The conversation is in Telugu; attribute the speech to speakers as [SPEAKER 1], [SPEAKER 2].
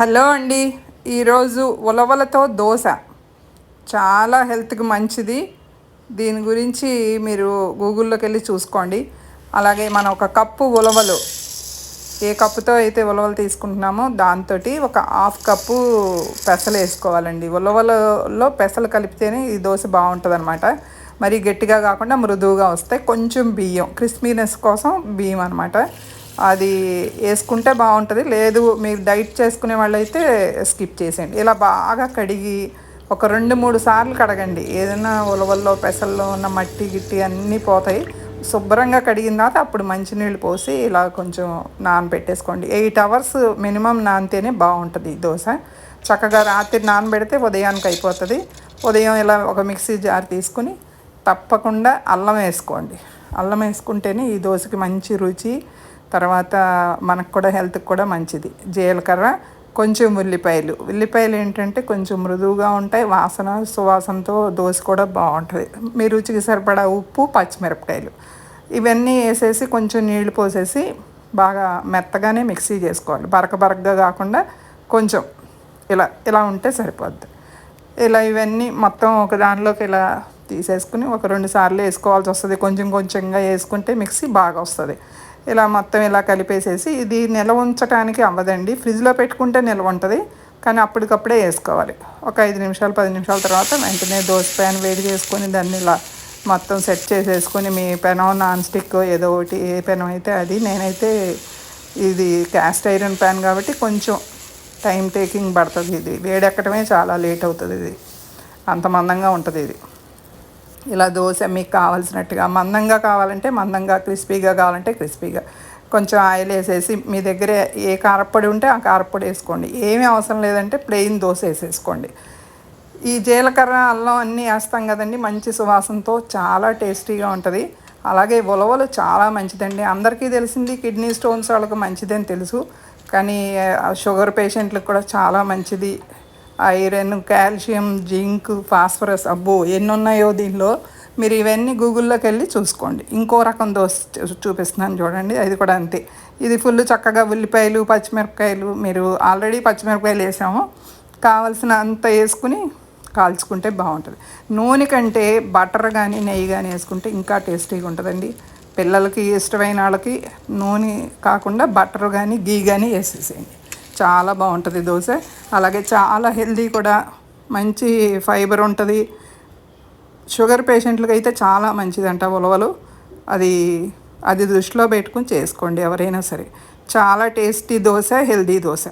[SPEAKER 1] హలో అండి. ఈరోజు ఉలవలతో దోశ. చాలా హెల్త్కి మంచిది. దీని గురించి మీరు గూగుల్లోకి వెళ్ళి చూసుకోండి. అలాగే మనం ఒక కప్పు ఉలవలు. ఏ కప్పుతో అయితే ఉలవలు తీసుకుంటున్నామో దాంతో ఒక హాఫ్ కప్పు పెసలు వేసుకోవాలండి. ఉలవలలో పెసలు కలిపితేనే ఈ దోశ బాగుంటుంది అనమాట మరి గట్టిగా కాకుండా మృదువుగా వస్తాయి. కొంచెం బియ్యం క్రిస్పీనెస్ కోసం బియ్యం అనమాట అది వేసుకుంటే బాగుంటుంది. లేదు మీరు డైట్ చేసుకునే వాళ్ళైతే స్కిప్ చేసేయండి. ఇలా బాగా కడిగి ఒక రెండు మూడు సార్లు కడగండి. ఏదైనా ఉలవల్లో పెసల్లో ఉన్న మట్టి గిట్టి అన్నీ పోతాయి. శుభ్రంగా కడిగిన తర్వాత అప్పుడు మంచినీళ్ళు పోసి ఇలా కొంచెం నానబెట్టేసుకోండి. ఎయిట్ అవర్స్ మినిమం నానితేనే బాగుంటుంది దోశ. చక్కగా రాత్రి నానబెడితే ఉదయానికి అయిపోతుంది. ఉదయం ఇలా ఒక మిక్సీ జార్ తీసుకుని తప్పకుండా అల్లం వేసుకోండి. అల్లం వేసుకుంటేనే ఈ దోశకి మంచి రుచి తర్వాత మనకు కూడా హెల్త్కి కూడా మంచిది. జీలకర్ర కొంచెం ఉల్లిపాయలు. ఉల్లిపాయలు ఏంటంటే కొంచెం మృదువుగా ఉంటాయి. వాసన సువాసనతో దోశ కూడా బాగుంటుంది. మీ రుచికి సరిపడా ఉప్పు పచ్చిమిరపకాయలు. ఇవన్నీ వేసేసి కొంచెం నీళ్ళు పోసేసి బాగా మెత్తగానే మిక్సీ చేసుకోవాలి. బరక బరకగా కాకుండా కొంచెం ఇలా ఇలా ఉంటే సరిపోద్ది. ఇలా ఇవన్నీ మొత్తం ఒక దానిలోకి ఇలా తీసేసుకుని ఒక రెండు సార్లు వేసుకోవాల్సి వస్తుంది. కొంచెం కొంచెంగా వేసుకుంటే మిక్సీ బాగా వస్తుంది. ఇలా మొత్తం ఇలా కలిపేసేసి ఇది నిల్వ ఉంచడానికి అవ్వదండి. ఫ్రిడ్జ్లో పెట్టుకుంటే నిల్వ ఉంటుంది. కానీ అప్పటికప్పుడే వేసుకోవాలి. ఒక ఐదు నిమిషాలు పది నిమిషాల తర్వాత వెంటనే దోశ ప్యాన్ వేడి చేసుకొని దాన్ని ఇలా మొత్తం సెట్ చేసేసుకొని మీ పెనం నాన్ స్టిక్ ఏదో ఒకటి ఏ పెనం అయితే అది. నేనైతే ఇది క్యాస్ట్ ఐరన్ ప్యాన్ కాబట్టి కొంచెం టైం టేకింగ్ పడుతుంది ఇది. వేడెక్కడమే చాలా లేట్ అవుతుంది ఇది. అంత మందంగా ఉంటుంది ఇది. ఇలా దోశ మీకు కావాల్సినట్టుగా మందంగా కావాలంటే మందంగా క్రిస్పీగా కావాలంటే క్రిస్పీగా. కొంచెం ఆయిల్ వేసేసి మీ దగ్గర ఏ కారపొడి ఉంటే ఆ కారపొడి వేసుకోండి. ఏమీ అవసరం లేదంటే ప్లెయిన్ దోశ వేసేసుకోండి. ఈ జీలకర్ర అల్లం అన్నీ వేస్తాం కదండి మంచి సువాసనతో చాలా టేస్టీగా ఉంటుంది. అలాగే ఉలవలు చాలా మంచిదండి. అందరికీ తెలిసింది కిడ్నీ స్టోన్స్ వాళ్ళకి మంచిదని తెలుసు. కానీ షుగర్ పేషెంట్లకు కూడా చాలా మంచిది. ఐరన్ కాల్షియం జింక్ ఫాస్ఫరస్ అబ్బో ఎన్ని ఉన్నాయో దీనిలో. మీరు ఇవన్నీ గూగుల్లోకి వెళ్ళి చూసుకోండి. ఇంకో రకం దోశ చూపిస్తున్నాను చూడండి. అది కూడా అంతే. ఇది ఫుల్ చక్కగా ఉల్లిపాయలు పచ్చిమిరపకాయలు మీరు ఆల్రెడీ పచ్చిమిరపకాయలు వేసాము. కావలసిన అంత వేసుకుని కాల్చుకుంటే బాగుంటుంది. నూనె కంటే బటర్ కానీ నెయ్యి కానీ వేసుకుంటే ఇంకా టేస్టీగా ఉంటుందండి. పిల్లలకి ఇష్టమైన వాళ్ళకి నూనె కాకుండా బటర్ కానీ గీ కానీ వేసేసేయండి. చాలా బాగుంటుంది దోశ. అలాగే చాలా హెల్దీ కూడా. మంచి ఫైబర్ ఉంటుంది. షుగర్ పేషెంట్లకి అయితే చాలా మంచిదంట ఉలవలు. అది అది దృష్టిలో పెట్టుకుని చేసుకోండి ఎవరైనా సరే. చాలా టేస్టీ దోశ హెల్దీ దోశ.